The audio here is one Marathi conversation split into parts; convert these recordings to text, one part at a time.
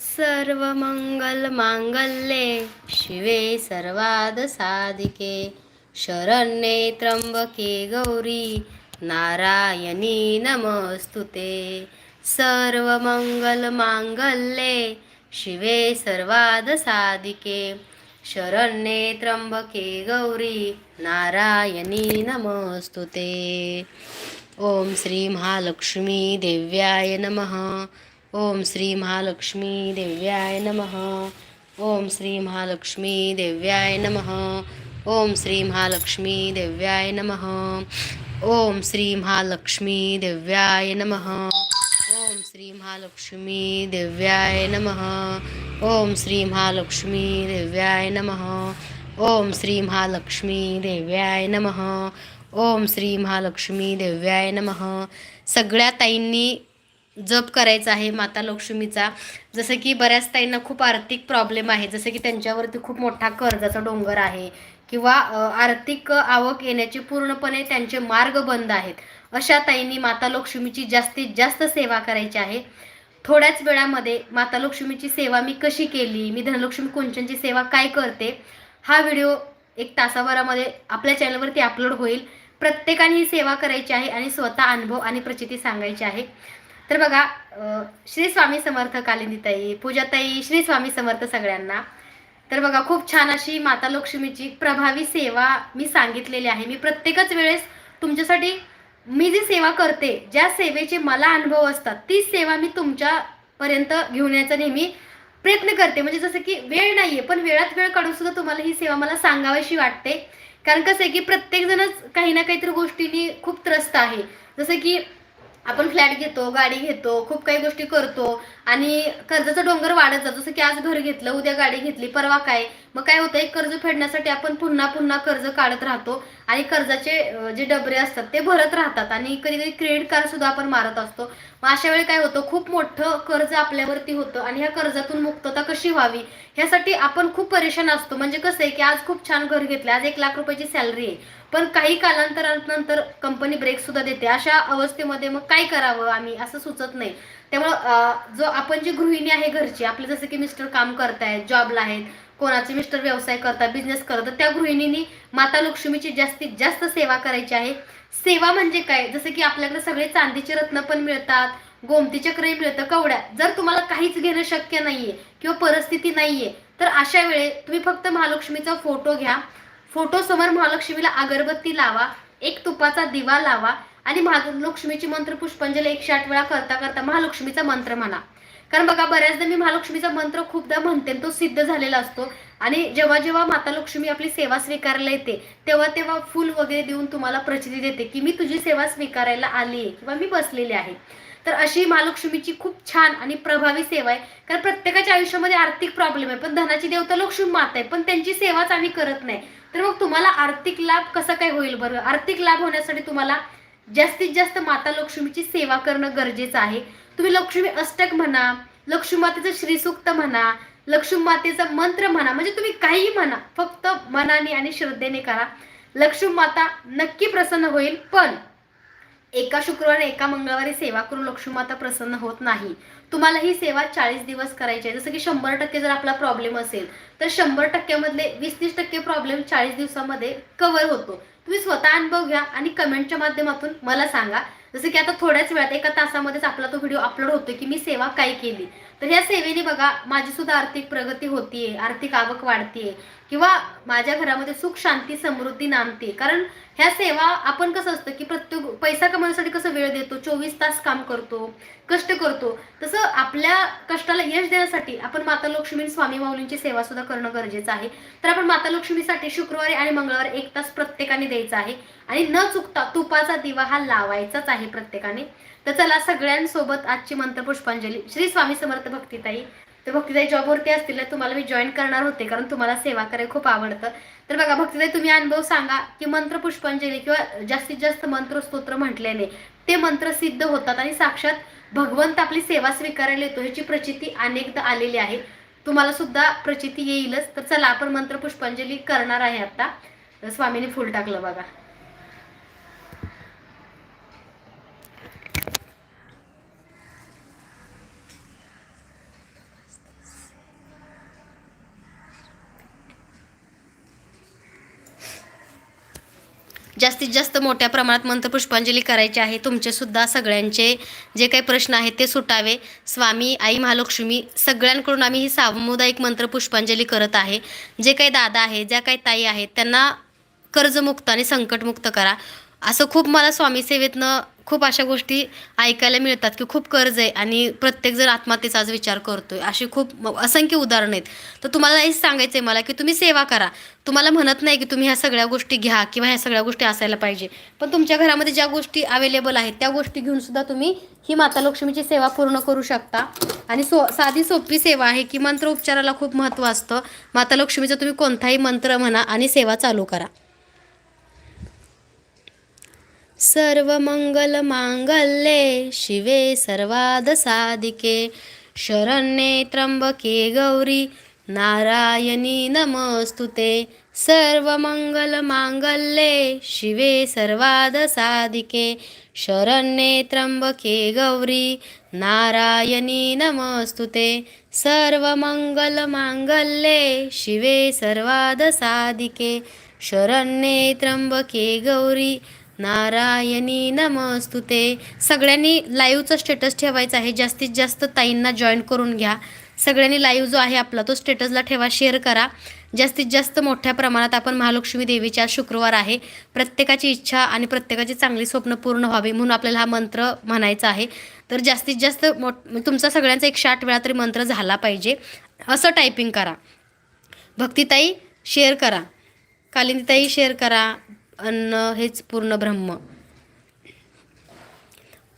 सर्व मंगल मांगल्ये शिवे सर्वाद साधिके शरण्ये त्र्यंबके गौरी नारायणी नमस्तुते सर्व मंगल मांगल्ये शिवे सर्वादसादिके शरण्ये त्र्यंबके गौरी नारायणी नमस्तु ते ओम श्री महालक्ष्मी देव्याय नमः. ओम श्री महालक्ष्मी देव्याय नमः. ओम श्री महालक्ष्मी देव्याय नमः. ओम श्री महालक्ष्मी देव्याय नमः. ओम श्री महालक्ष्मी देव्याय नमः. ओम श्री महालक्ष्मी देव्याय नमः। ओम श्री महालक्ष्मी देव्याय नमः। ओम श्री महालक्ष्मी देव्याय नमः। ओम श्री महालक्ष्मी देव्याय नमः। सगळ्या ताईंनी जप करायचा आहे माता लक्ष्मीचा. जसं की बऱ्याच ताईंना खूप आर्थिक प्रॉब्लेम आहे. जसं की त्यांच्यावरती खूप मोठा कर्जाचा डोंगर आहे. किंवा आर्थिक आवक येण्याचे पूर्णपणे त्यांचे मार्ग बंद आहेत. अशा ताईंनी माता लक्ष्मीची जास्तीत जास्त सेवा करायची आहे. थोड्याच वेळामध्ये माता लक्ष्मीची सेवा मी कशी केली? मी धनलक्ष्मी कुंचनची सेवा काय करते? हा व्हिडिओ एक तासाभरामध्ये आपल्या चॅनलवरती अपलोड होईल. प्रत्येकाने ही सेवा करायची आहे आणि स्वतः अनुभव आणि प्रचिती सांगायची आहे. तर बघा श्री स्वामी समर्थ कालिंदीताई पूजाताई श्री स्वामी समर्थ सगळ्यांना. तर बघा खूप छान अशी माता लक्ष्मीची प्रभावी सेवा मी सांगितलेली आहे. मी प्रत्येकच वेळेस तुमच्यासाठी मी जी सेवा करते ज्या सेवेचे मला अनुभव असतात तीच सेवा मी तुमच्यापर्यंत घेऊन यायचा नेहमी प्रयत्न करते. म्हणजे जसं की वेळ नाहीये पण वेळात वेळ काढून सुद्धा तुम्हाला ही सेवा मला सांगावीशी वाटते. कारण कसं आहे की प्रत्येकजणच काही ना काहीतरी गोष्टींनी खूप त्रस्त आहे. जसं की आपण फ्लॅट घेतो गाडी घेतो खूप काही गोष्टी करतो. आणि कर्जाचा डोंगर वाढत जातो जसं की आज घर घेतलं उद्या गाडी घेतली परवा काय? मग काय होतं एक कर्ज फेडण्यासाठी आपण पुन्हा पुन्हा कर्ज काढत राहतो आणि कर्जाचे जे डबरे असतात ते भरत राहतात आणि कधी कधी क्रेडिट कार्ड सुद्धा आपण मारत असतो. मग अशा वेळी काय होतं खूप मोठं कर्ज आपल्यावरती होतं आणि ह्या कर्जातून मुक्तता कशी व्हावी? ह्यासाठी आपण खूप परेशान असतो. म्हणजे कसं आहे की आज खूप छान घर घेतलं आज एक लाख रुपयाची सॅलरी आहे. पण काही कालांतरानंतर कंपनी ब्रेक सुद्धा देते. अशा अवस्थेमध्ये मग काय करावं आम्ही असं सुचत नाही. त्यामुळं जो आपण जी गृहिणी आहे घरची आपले जसं की मिस्टर काम करतायत जॉबला आहेत कोणाचे मिस्टर व्यवसाय करतात बिझनेस करतात त्या गृहिणींनी माता लक्ष्मीची जास्तीत जास्त सेवा करायची आहे. सेवा म्हणजे काय? जसं की आपल्याकडे सगळे चांदीचे रत्न पण मिळतात गोमती चक्रही मिळतं कवड्या. जर तुम्हाला काहीच घेणं शक्य नाहीये किंवा परिस्थिती नाहीये तर अशा वेळे तुम्ही फक्त महालक्ष्मीचा फोटो घ्या. फोटो समोर महालक्ष्मीला अगरबत्ती लावा एक तुपाचा दिवा लावा आणि महालक्ष्मीची मंत्र म्हणजे पुष्पांजली एकशे आठ वेळा करता करता महालक्ष्मीचा मंत्र म्हणा. कारण बघा बऱ्याचदा मी महालक्ष्मीचा मंत्र खूपदा म्हणते आणि तो सिद्ध झालेला असतो. आणि जेव्हा जेव्हा माता लक्ष्मी आपली सेवा स्वीकारायला येते तेव्हा तेव्हा फुल वगैरे देऊन तुम्हाला प्रचिती देते की मी तुझी सेवा स्वीकारायला आली आहे किंवा मी बसलेली आहे. तर अशी महालक्ष्मीची खूप छान आणि प्रभावी सेवा आहे. कारण प्रत्येकाच्या आयुष्यामध्ये आर्थिक प्रॉब्लेम आहे पण धनाची देवता लक्ष्मी माता आहे पण त्यांची सेवाच आम्ही करत नाही. तर मग तुम्हाला आर्थिक लाभ कसा काय होईल बरं? आर्थिक लाभ होण्यासाठी तुम्हाला जास्तीत जास्त माता लक्ष्मीची सेवा करणं गरजेचं आहे. तुम्ही लक्ष्मी अष्टक म्हणा लक्ष्मी मातेचं श्रीसूक्त म्हणा लक्ष्मी मातेचा मंत्र म्हणा म्हणजे तुम्ही काहीही म्हणा फक्त मनाने आणि श्रद्धेने करा. लक्ष्मी माता नक्की प्रसन्न होईल पण एका शुक्रवारी एका मंगळवारी सेवा करून लक्ष्मी माता प्रसन्न होत नाही. तुम्हाला ही सेवा चाळीस दिवस करायची आहे. जसं की शंभर टक्के जर आपला प्रॉब्लेम असेल तर शंभर टक्क्यामधले वीस तीस टक्के प्रॉब्लेम चाळीस दिवसामध्ये कव्हर होतो. तुम्ही स्वतः अनुभव घ्या आणि कमेंटच्या माध्यमातून मला सांगा. जसं की आता थोड्याच वेळात एका तासामध्येच आपला तो व्हिडिओ अपलोड होतो की मी सेवा काय केली. तर ह्या सेवेने बघा माझी सुद्धा आर्थिक प्रगती होतीये आर्थिक आवक वाढतीये किंवा माझ्या घरामध्ये सुख शांती समृद्धी नांदते कारण ह्या सेवा आपण कसं असतं की प्रत्येक पैसा कमवण्यासाठी कसं वेळ देतो? चोवीस तास काम करतो. कष्ट करतो. तसं आपल्या कष्टाला यश देण्यासाठी आपण माता लक्ष्मी आणि स्वामी माऊलींची सेवा सुद्धा करणं गरजेचं आहे. तर आपण माता लक्ष्मीसाठी शुक्रवारी आणि मंगळवारी एक तास प्रत्येकाने द्यायचा आहे. आणि न चुकता तुपाचा दिवा हा लावायचाच आहे प्रत्येकाने. तर चला सगळ्यांसोबत आजची मंत्र पुष्पांजली श्री स्वामी समर्थ भक्तीताई. तर भक्तीदाई जॉबवरती असतील तर तुम्हाला मी जॉईन करणार होते कारण तुम्हाला सेवा करायला खूप आवडतं. तर बघा भक्तीदाई तुम्ही अनुभव सांगा की मंत्र पुष्पांजली किंवा जास्तीत जास्त मंत्र स्तोत्र म्हटल्याने ते मंत्र सिद्ध होतात आणि साक्षात भगवंत आपली सेवा स्वीकारायला येतो ह्याची प्रचिती अनेकदा आलेली आहे. तुम्हाला सुद्धा प्रचिती येईलच. तर चला आपण मंत्र पुष्पांजली करणार आहे आता. स्वामीने फुल टाकलं बघा. जास्तीत जास्त मोठ्या प्रमाणात मंत्रपुष्पांजली करायची आहे. तुमचेसुद्धा सगळ्यांचे जे काही प्रश्न आहेत ते सुटावे. स्वामी आई महालक्ष्मी सगळ्यांकडून आम्ही ही सामुदायिक मंत्रपुष्पांजली करत आहे. जे काही दादा आहे ज्या काही ताई आहेत त्यांना कर्जमुक्त आणि संकटमुक्त करा. असं खूप मला स्वामी सेवेतनं खूप अशा गोष्टी ऐकायला मिळतात की खूप कर्ज आहे आणि प्रत्येक जर आत्महत्येचा आज विचार करतोय. अशी खूप असंख्य उदाहरणं आहेत. तर तुम्हाला हेच सांगायचं आहे मला की तुम्ही सेवा करा. तुम्हाला म्हणत नाही की तुम्ही ह्या सगळ्या गोष्टी घ्या किंवा ह्या सगळ्या गोष्टी असायला पाहिजे. पण तुमच्या घरामध्ये ज्या गोष्टी अवेलेबल आहेत त्या गोष्टी घेऊन सुद्धा तुम्ही ही माता लक्ष्मीची सेवा पूर्ण करू शकता. आणि सो साधी सोपी सेवा आहे की मंत्र उपचाराला खूप महत्त्व असतं. माता लक्ष्मीचा तुम्ही कोणताही मंत्र म्हणा आणि सेवा चालू करा. सर्वमङ्गलमाङ्गल्ये शिवे सर्वादसादिके शरण्ये त्र्यम्बके गौरी नारायणी नमस्तुते। सर्वमङ्गलमाङ्गल्ये शिवे सर्वादसादिके शरण्ये त्र्यम्बके गौरी नारायणी नमस्तुते। सर्वमङ्गलमाङ्गल्ये शिवे सर्वादसादिके शरण्ये त्र्यंबके गौरी नारायणी नमस्तुते. सगळ्यांनी लाईव्हचं स्टेटस ठेवायचं आहे. जास्तीत जास्त ताईंना जॉईन करून घ्या. सगळ्यांनी लाईव्ह जो आहे आपला तो स्टेटसला ठेवा शेअर करा. जास्तीत जास्त मोठ्या प्रमाणात आपण महालक्ष्मी देवीच्या आज शुक्रवार आहे. प्रत्येकाची इच्छा आणि प्रत्येकाची चांगली स्वप्न पूर्ण व्हावी म्हणून आपल्याला हा मंत्र म्हणायचा आहे. तर जास्तीत जास्त मोठ तुमचा सगळ्यांचा एकशे आठ वेळा तरी मंत्र झाला पाहिजे. असं टायपिंग करा. भक्तिताई शेअर करा. कालिंदीताई शेअर करा. अन्न हेच पूर्ण ब्रह्म.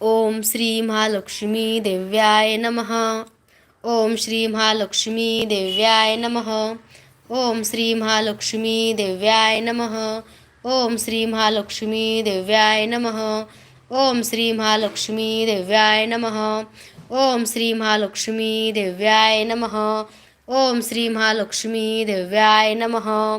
ओम श्री महालक्ष्मी देव्याय नमः. ओम श्री महालक्ष्मी देव्याय नमः. ओम श्री महालक्ष्मी देव्याय नमः. ओम श्री महालक्ष्मी देव्याय नमः. ओम श्री महालक्ष्मी देव्याय नमः. ओम श्री महालक्ष्मी देव्याय नमः. ओम श्री महालक्ष्मी देव्याय नमः.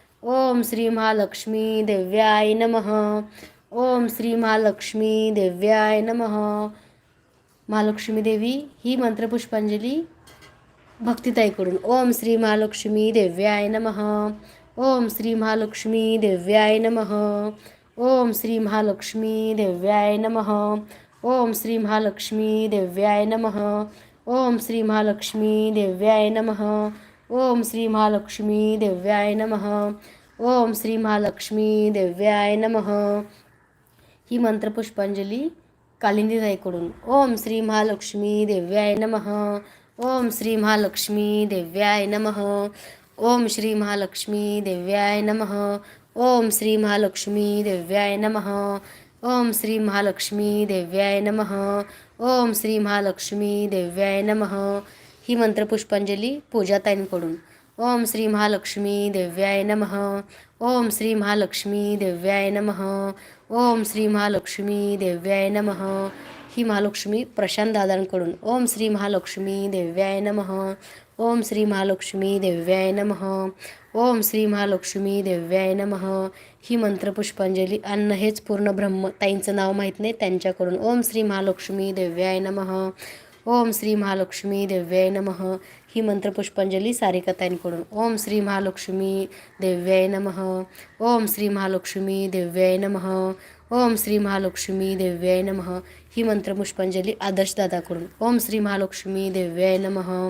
ओम श्री महालक्ष्मी देव्याय नमः. ओम श्री महालक्ष्मी देव्याय नमः. महालक्ष्मी देवी ही मंत्रपुष्पांजली भक्तिताईकडून. ओम श्री महालक्ष्मी देव्याय नमः. ओम श्री महालक्ष्मी देव्याय नमः. ओम श्री महालक्ष्मी देव्याय नमः. ओम श्री महालक्ष्मी देव्याय नमः. ओम श्री महालक्ष्मी देव्याय नमः. ओम श्री महालक्ष्मी देव्याय नमः. ओम श्री महालक्ष्मी देव्याय नमः. ही मंत्रपुष्पांजली कालिंदीताईकडून ओम श्री महालक्ष्मी देव्याय नमः. ओम श्री महालक्ष्मी देव्याय नमः. ओम श्री महालक्ष्मी देव्याय नमः. ओम श्री महालक्ष्मी देव्याय नमः. ओम श्री महालक्ष्मी देव्याय नमः. ओम श्री महालक्ष्मी देव्याय नमः. ही मंत्रपुष्पांजली पूजाताईंकडून ओम श्री महालक्ष्मी देव्याय नमः. ओम श्री महालक्ष्मी देव्याय नमः. ओम श्री महालक्ष्मी देव्याय नम. ही महालक्ष्मी प्रशांत दादांकडून. ओम श्री महालक्ष्मी देव्याय नमः. ओम श्री महालक्ष्मी देव्याय नमः. ओम श्री महालक्ष्मी देव्याय नमः. ही मंत्रपुष्पांजली अन्न हेच पूर्ण ब्रह्म. ताईंचं नाव माहीत नाही त्यांच्याकडून. ओम श्री महालक्ष्मी देव्याय नमः. ओम श्री महालक्ष्मी देव्याय नमः. ही मंत्रपुष्पांजली सारिकाताईंकडून. ओम श्री महालक्ष्मी देव्याय नमः. ओम श्री महालक्ष्मी देव्याय नमः. ओम श्री महालक्ष्मी देव्याय नमः. ही मंत्रपुष्पांजली आदर्शदादाकडून ओम श्री महालक्ष्मी देव्याय नमः.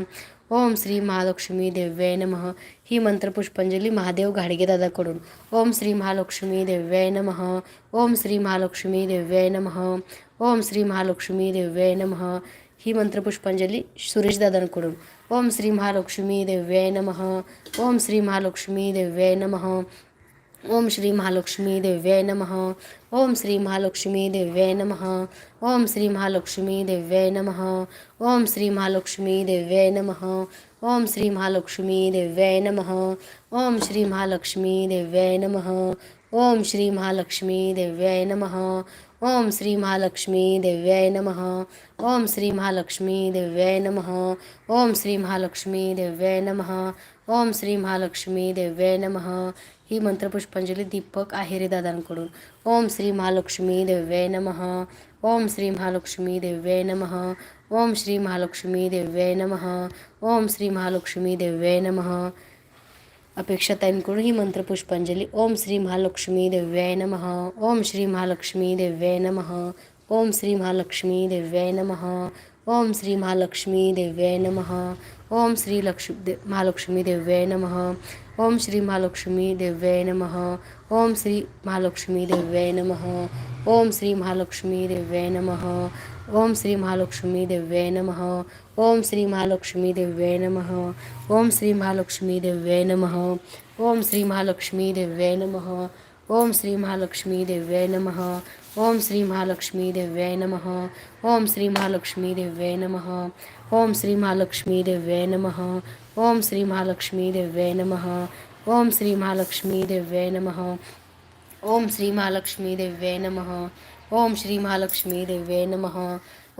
ओम श्री महालक्ष्मी देव्याय नमः. ही मंत्रपुष्पांजली महादेव घाडगेदादाकडून ओम श्री महालक्ष्मी देव्याय नमः. ओम श्री महालक्ष्मी देव्याय नमः. ओम श्री महालक्ष्मी देव्याय नमः. ही मंत्रपुष्पांजली सुरेश दादांकडून ओम श्री महालक्ष्मी देव्याय नमः. ओम श्री महालक्ष्मी देव्याय नमः. ओम श्री महालक्ष्मी देव्याय नमः. ओम श्री महालक्ष्मी देव्याय नमः. ओम श्री महालक्ष्मी देव्याय नमः. ओम श्री महालक्ष्मी देव्याय नमः. ओम श्री महालक्ष्मी देव्याय नमः. ओम श्री महालक्ष्मी देव्याय नमः. ओम श्री महालक्ष्मी देव्याय नमः. ओम श्री महालक्ष्मी देव्याय नमः. ओम श्री महालक्ष्मी देव्याय नमः. ओम श्री महालक्ष्मी देव्याय नमः. ओम श्री महालक्ष्मी देव्याय नमः. ही मंत्रपुष्पांजली दीपक आहेरे दादांकडून. ओम श्री महालक्ष्मी देव्याय नमः. ओम श्री महालक्ष्मी देव्याय नमः. ओम श्री महालक्ष्मी देव्याय नमः. ओम श्री महालक्ष्मी देव्याय नमः. अपेक्षाताईंकडून ही मंत्रपुष्पांजली ओम श्री महालक्ष्मी देव्याय नमः। ओम श्री महालक्ष्मी देव्याय नमः। ओम श्री महालक्ष्मी देव्याय नमः। ओम श्री महालक्ष्मी देव्याय नमः। ओम श्री लक्ष्मी दे महालक्ष्मी देव्याय नमः। ओम श्री महालक्ष्मी देव्याय नमः। ओम श्री महालक्ष्मी देव्याय नमः। ओम श्री महालक्ष्मी देव्याय नमः। ओम श्री महालक्ष्मी देव्याय नमः। ओम श्री महालक्ष्मी देव्याय नमः ओम श्री महालक्ष्मी देव्याय नमः ओम श्री महालक्ष्मी देव्याय नमः ओम श्री महालक्ष्मी देव्याय नमः ओम श्री महालक्ष्मी देव्याय नमः ओम श्री महालक्ष्मी देव्याय नमः ओम श्री महालक्ष्मी देव्याय नमः ओम श्री महालक्ष्मी देव्याय नमः ओम श्री महालक्ष्मी देव्याय नमः ओम श्री महालक्ष्मी देव्याय नमः ओम श्री महालक्ष्मी देव्याय नमः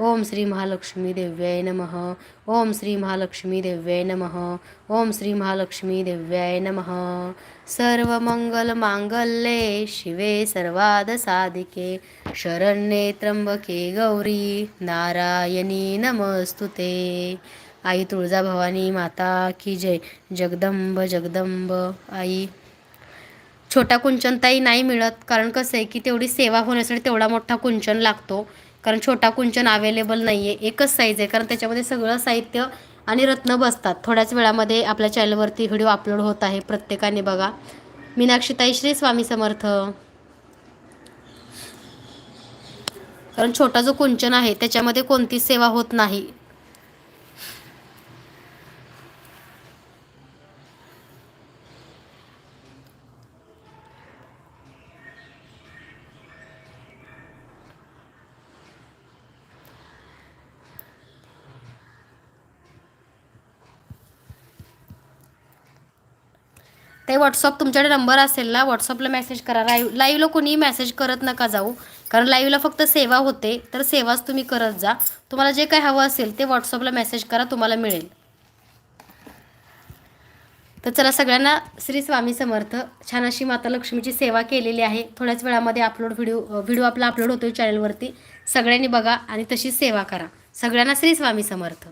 ओम श्री महालक्ष्मी देव्याय नम. ओम श्री महालक्ष्मी देव्याय नम. ओम श्री महालक्ष्मी देव्याय सर्वमंगल मांगल्ये शिवे सर्वाद साधिके शरण्ये त्र्यंबके गौरी नारायणी नमस्तुते. आई तुळजाभवानी माता की जय. जगदंब जगदंब. आई. छोटा कुंचनताई नाही मिळत कारण कसं आहे की तेवढी सेवा होण्यासाठी तेवढा मोठा कुंचन लागतो. कारण छोटा कुंचन अवेलेबल नाही आहे एकच साईज आहे. कारण त्याच्यामध्ये सगळं साहित्य आणि रत्न बसतात. थोड्याच वेळामध्ये आपल्या चॅनलवरती व्हिडिओ अपलोड होत आहे प्रत्येकाने बघा. मीनाक्षीताई श्री स्वामी समर्थ. कारण छोटा जो कुंचन आहे त्याच्यामध्ये कोणतीच सेवा होत नाही. ते व्हॉट्सअप तुमच्याकडे नंबर असेल ना व्हॉट्सअपला मेसेज करा. लाईव्ह लाईव्हला कोणीही मेसेज करत नका जाऊ. कारण लाईव्हला फक्त सेवा होते तर सेवाच तुम्ही करत जा. तुम्हाला जे काही हवं असेल ते व्हॉट्सअपला मेसेज करा तुम्हाला मिळेल. तर चला सगळ्यांना श्री स्वामी समर्थ. छान अशी माता लक्ष्मीची सेवा केलेली आहे. थोड्याच वेळामध्ये अपलोड व्हिडिओ व्हिडिओ आपला अपलोड होतो चॅनलवरती सगळ्यांनी बघा आणि तशीच सेवा करा. सगळ्यांना श्री स्वामी समर्थ.